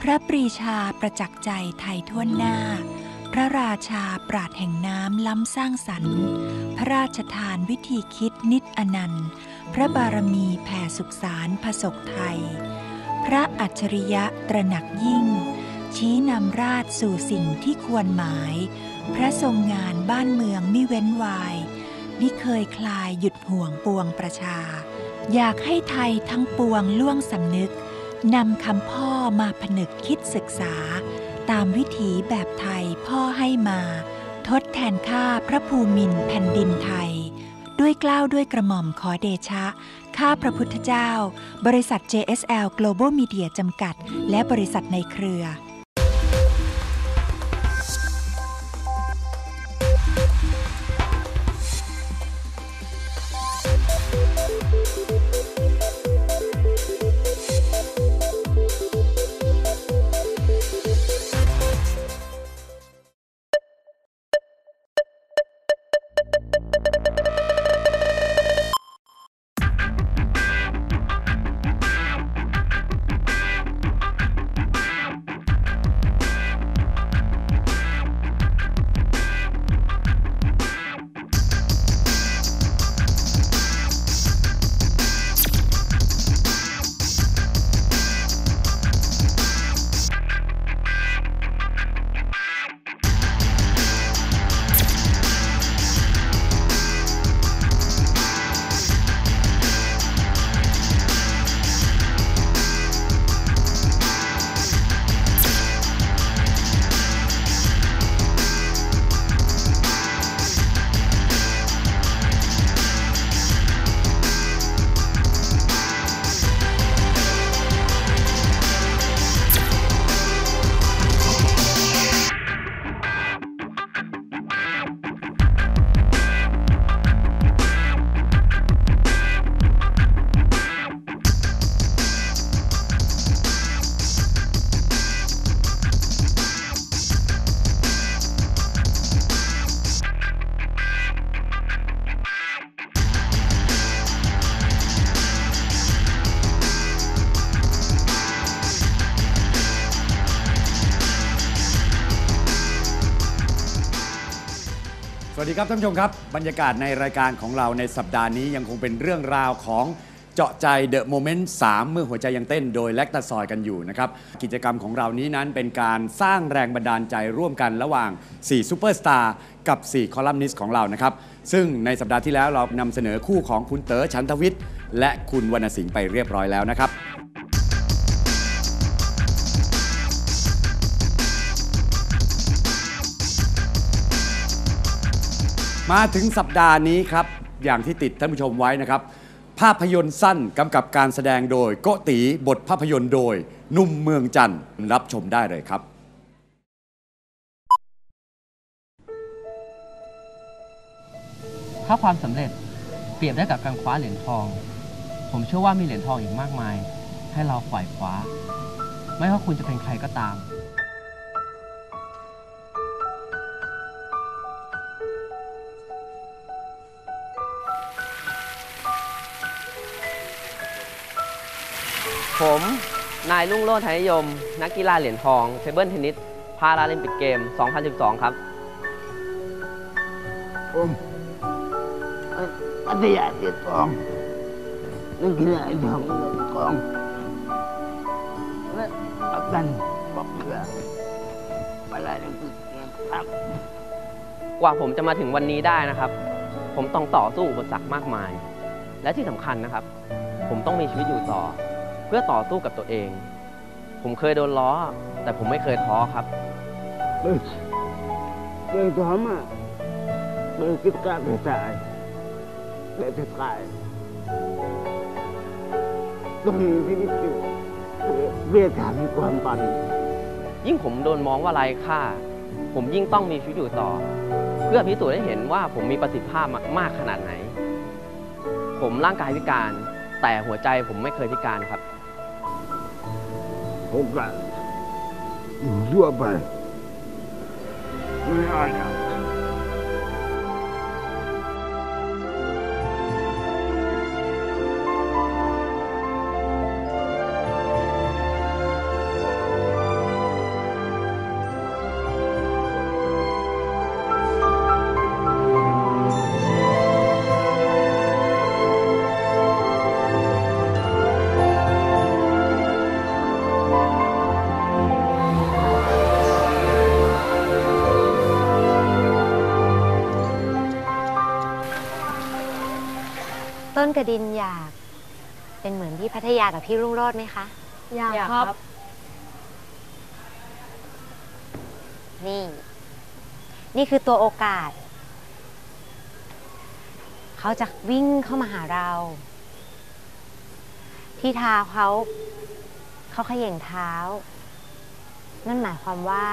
พระปรีชาประจักษ์ใจไทยทั่วหน้า พระราชาปราดแห่งน้ำล้ำสร้างสรรค์ พระราชทานวิธีคิดนิดอนันต์ พระบารมีแผ่สุขสารผสกไทย พระอัจฉริยะตระหนักยิ่ง ชี้นำราชสู่สิ่งที่ควรหมาย พระทรงงานบ้านเมืองมิเว้นวายมิเคยคลายหยุดห่วงปวงประชา อยากให้ไทยทั้งปวงล่วงสำนึก นำคำพ่อมาผนึกคิดศึกษา ตามวิถีแบบไทยพ่อให้มา ทดแทนค่าพระภูมินแผ่นดินไทย ด้วยกล้าวด้วยกระหม่อมขอเดชะ ข้าพระพุทธเจ้า บริษัท JSL Global Media จำกัด และบริษัทในเครือ ดีครับท่านผู้ชมครับ บรรยากาศในรายการของเราในสัปดาห์นี้ยังคงเป็นเรื่องราวของเจาะใจเดอะโมเมนต์3เมื่อหัวใจยังเต้นโดยแลคตาซอยกันอยู่นะครับ กิจกรรมของเรานี้นั้นเป็นการสร้างแรงบันดาลใจร่วมกันระหว่าง 4ซูเปอร์สตาร์กับ 4 คอลัมนิสต์ของเรานะครับ ซึ่งในสัปดาห์ที่แล้วเรานำเสนอคู่ของคุณเต๋อชันทวิทย์ และคุณวรรณสิงห์ไปเรียบร้อยแล้วนะครับ มาถึงสัปดาห์นี้ครับ อย่างที่ติดท่านผู้ชมไว้นะครับ ภาพยนตร์สั้นกำกับการแสดงโดยโกตีบทภาพยนตร์โดยหนุ่มเมืองจันทร์รับชมได้เลยครับ ถ้าความสำเร็จเปรียบได้กับการคว้าเหรียญทอง ผมเชื่อว่ามีเหรียญทองอีกมากมาย ให้เราฝ่ายคว้า ไม่ว่าคุณจะเป็นใครก็ตาม ผม นายรุ่งโรจน์ไทยนิยม นักกีฬาเหรียญทองเทเบิลเทนนิสพาราลิมปิกเกม 2012 ครับผมอัธยาเดียทองนักกีฬาทองเงินทองและประกันบอกเพื่อเวลาเล่นเกมครับ กว่าผมจะมาถึงวันนี้ได้นะครับ ผมต้องต่อสู้อุปสรรคมากมาย และที่สำคัญนะครับ ผมต้องมีชีวิตอยู่ต่อเพื่อต่อสู้กับตัวเอง ผมเคยโดนล้อ แต่ผมไม่เคยท้อครับเบิกเบิกทอมอะเบิกกิจการกระจายเบิกจะตายต้องมีชีวิตอยู่เพื่อทำความฝัน ยิ่งผมโดนมองว่าไร้ค่า ผมยิ่งต้องมีชีวิตอยู่ต่อ เพื่อพิสูจน์ให้เห็นว่าผมมีประสิทธิภาพมากขนาดไหน ผมร่างกายพิการ แต่หัวใจผมไม่เคยพิการครับ โอกา กระดินอยาก เป็นเหมือนพี่พัทยากับพี่รุ่งโรจน์ไหมคะอยากครับ นี่ นี่คือตัวโอกาส เขาจะวิ่งเข้ามาหาเรา ที่เท้าเขาเขาเขย่งเท้า นั่นหมายความว่า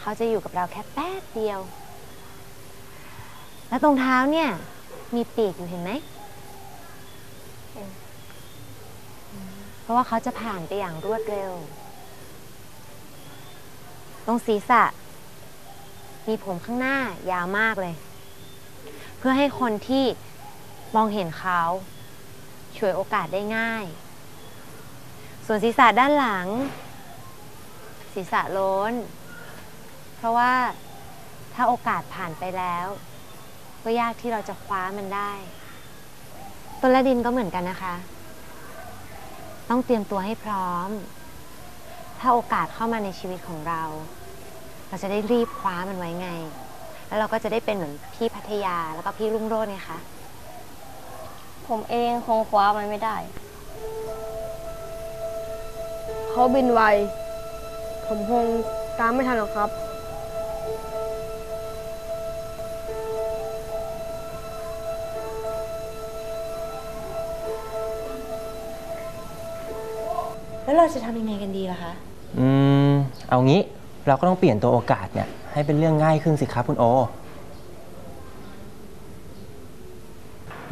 เขาจะอยู่กับเราแค่แป๊บเดียว แล้วตรงเท้าเนี่ย มีปีกอยู่เห็นไหม เพราะว่าเขาจะผ่านไปอย่างรวดเร็ว ตรงศีรษะ มีผมข้างหน้ายาวมากเลย เพื่อให้คนที่มองเห็นเขาฉวยโอกาสได้ง่าย ส่วนศีรษะด้านหลัง ศีรษะโล้น เพราะว่าถ้าโอกาสผ่านไปแล้ว ก็ยากที่เราจะคว้ามันได้ ต้นและดินก็เหมือนกันนะคะ ต้องเตรียมตัวให้พร้อม ถ้าโอกาสเข้ามาในชีวิตของเรา เราจะได้รีบคว้ามันไว้ไง แล้วเราก็จะได้เป็นเหมือนพี่พัทยาแล้วก็พี่รุ่งโรจน์ไงคะผมเองคงคว้ามันไม่ได้ เขาบินไว ผมคงตามไม่ทันหรอกครับ เราจะทำยังไงกันดีล่ะคะ อืม เอางี้เราก็ต้องเปลี่ยนตัวโอกาสเนี่ย ให้เป็นเรื่องง่ายขึ้นสิครับคุณโอ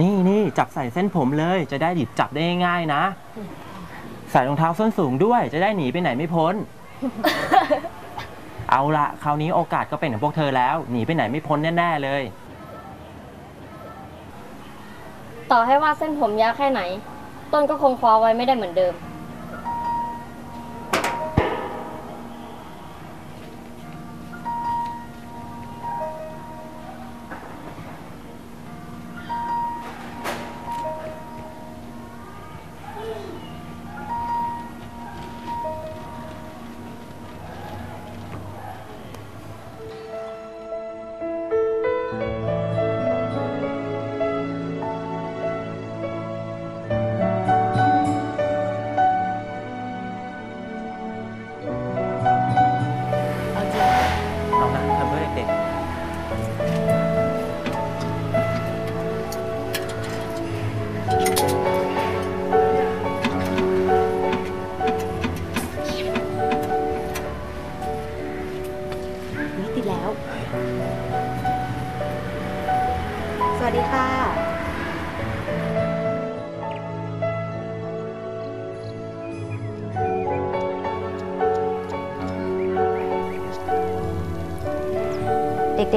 นี่นี่จับใส่เส้นผมเลย จะได้ดิบจับได้ง่ายๆนะ ใส่รองเท้าส้นสูงด้วย จะได้หนีไปไหนไม่พ้น เอาละคราวนี้โอกาสก็เป็นของพวกเธอแล้ว หนีไปไหนไม่พ้นแน่ๆเลย ต่อให้ว่าเส้นผมยาวแค่ไหน ต้นก็คงคว้าไว้ไม่ได้เหมือนเดิม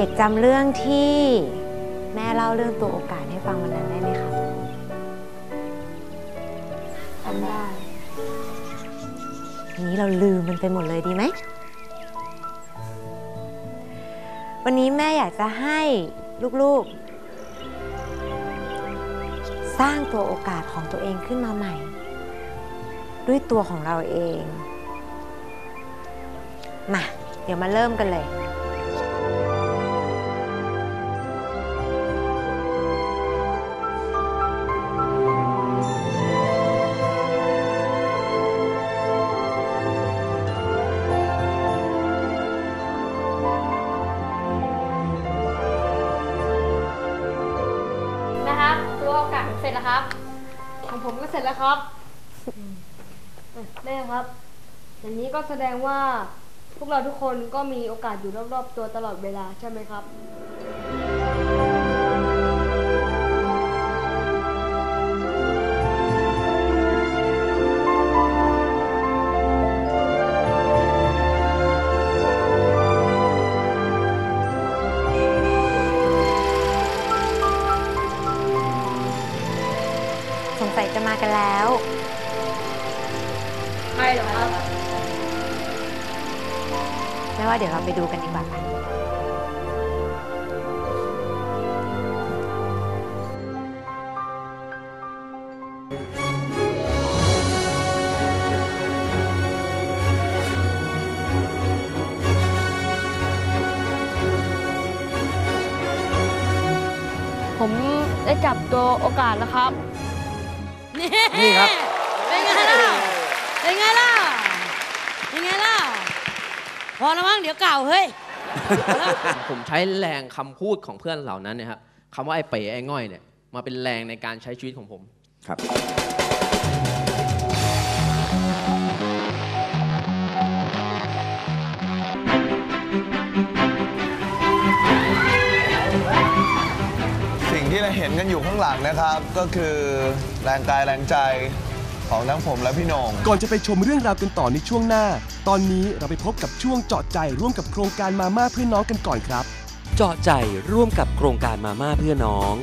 ด็กๆจำเรื่องที่แม่เล่าเรื่องตัวโอกาสให้ฟังวันนั้นได้ไหมคะทำได้ทีนี้เราลืมมันไปหมดเลยดีไหม วันนี้แม่อยากจะให้ลูกๆ สร้างตัวโอกาสของตัวเองขึ้นมาใหม่ ด้วยตัวของเราเอง มา เดี๋ยวมาเริ่มกันเลย ตัวโอกาสผมเสร็จแล้วครับ ของผมก็เสร็จแล้วครับได้ครับ อย่างนี้ก็แสดงว่าพวกเราทุกคนก็มีโอกาสอยู่รอบๆตัวตลอดเวลาใช่ไหมครับ มากันแล้ว ใช่เหรอครับแม่ว่าเดี๋ยวเราไปดูกันดีกว่าค่ะผมได้จับตัวโอกาสแล้วครับ นี่นี่ครับ เป็นไงล่ะ เป็นไงล่ะ เป็นไงล่ะ พอแล้วมั้งเดี๋ยวเก่าเฮ้ย ผมใช้แรงคำพูดของเพื่อนเหล่านั้นเนะครับคำว่าไอ้เป๋ไอ้ง่อยเนี่ยมาเป็นแรงในการใช้ชีวิตของผม ครับ เราเห็นกันอยู่ข้างหลังนะครับ ก็คือแรงกายแรงใจของทั้งผมและพี่โหนง ก่อนจะไปชมเรื่องราวกันต่อในช่วงหน้า ตอนนี้เราไปพบกับช่วงเจาะใจร่วมกับโครงการมาม่าเพื่อนน้องกันก่อนครับ เจาะใจร่วมกับโครงการมาม่าเพื่อน้อง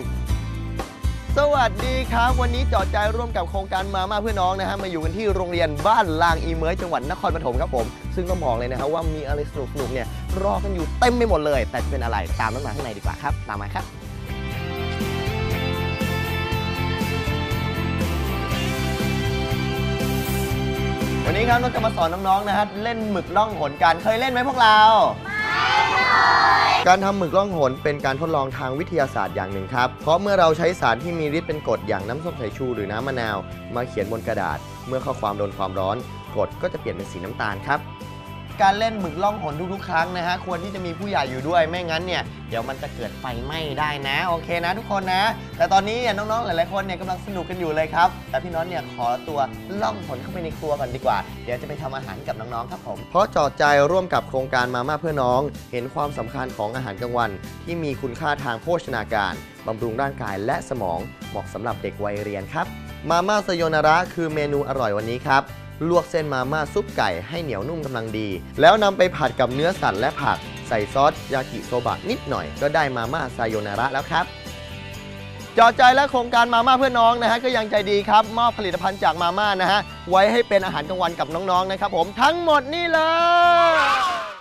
สวัสดีครับ วันนี้เจอดใจร่วมกับโครงการมาม่าเพื่อน้องนะฮะมาอยู่กันที่โรงเรียนบ้านลางอีเมยจังหวัดนครปฐมครับผม ซึ่งต้องบอกเลยนะครับว่ามีอะไรสนุกๆเนี่ยรอกันอยู่เต็มไปหมดเลย แต่จะเป็นอะไรตามน้องมาข้างในดีกว่าครับ ตามมาครับ ครับเราจะมาสอนน้องๆนะฮะเล่นหมึกล่องหนกันเคยเล่นไหมพวกเรา การทำหมึกล่องหนเป็นการทดลองทางวิทยาศาสตร์อย่างหนึ่งครับ เพราะเมื่อเราใช้สารที่มีฤทธิ์เป็นกรดอย่างน้ำส้มสายชูหรือน้ำมะนาว มาเขียนบนกระดาษ เมื่อข้อความโดนความร้อนกรดก็จะเปลี่ยนเป็นสีน้ำตาลครับ การเล่นหมึกล่องหนทุกๆ ครั้งนะฮะควรที่จะมีผู้ใหญ่อยู่ด้วยไม่งั้นเนี่ยเดี๋ยวมันจะเกิดไฟไหม้ได้นะโอเคนะทุกคนนะ แต่ตอนนี้เนี่ยน้องๆหลายๆคนเนี่ยกำลังสนุกกันอยู่เลยครับ แต่พี่น้องเนี่ยขอตัวล่องหนเข้าไปในครัวก่อนดีกว่า เดี๋ยวจะไปทำอาหารกับน้องๆครับผมเพราะจอดใจร่วมกับโครงการมาม่าเพื่อน้อง เห็นความสำคัญของอาหารกลางวัน ที่มีคุณค่าทางโภชนาการบำรุงร่างกายและสมองเหมาะสำหรับเด็กวัยเรียนครับ มาม่าสยนาระคือเมนูอร่อยวันนี้ครับ ลวกเส้นมาม่าซุปไก่ให้เหนียวนุ่มกำลังดี แล้วนำไปผัดกับเนื้อสัตว์และผัก ใส่ซอสยากิโซบะนิดหน่อย ก็ได้มาม่าไซโยนาระแล้วครับจอใจและโครงการมาม่าเพื่อน้องนะฮะก็ยังใจดีครับมอบผลิตภัณฑ์จากมาม่านะฮะไว้ให้เป็นอาหารกลางวันกับน้องๆนะครับผมทั้งหมดนี่เลย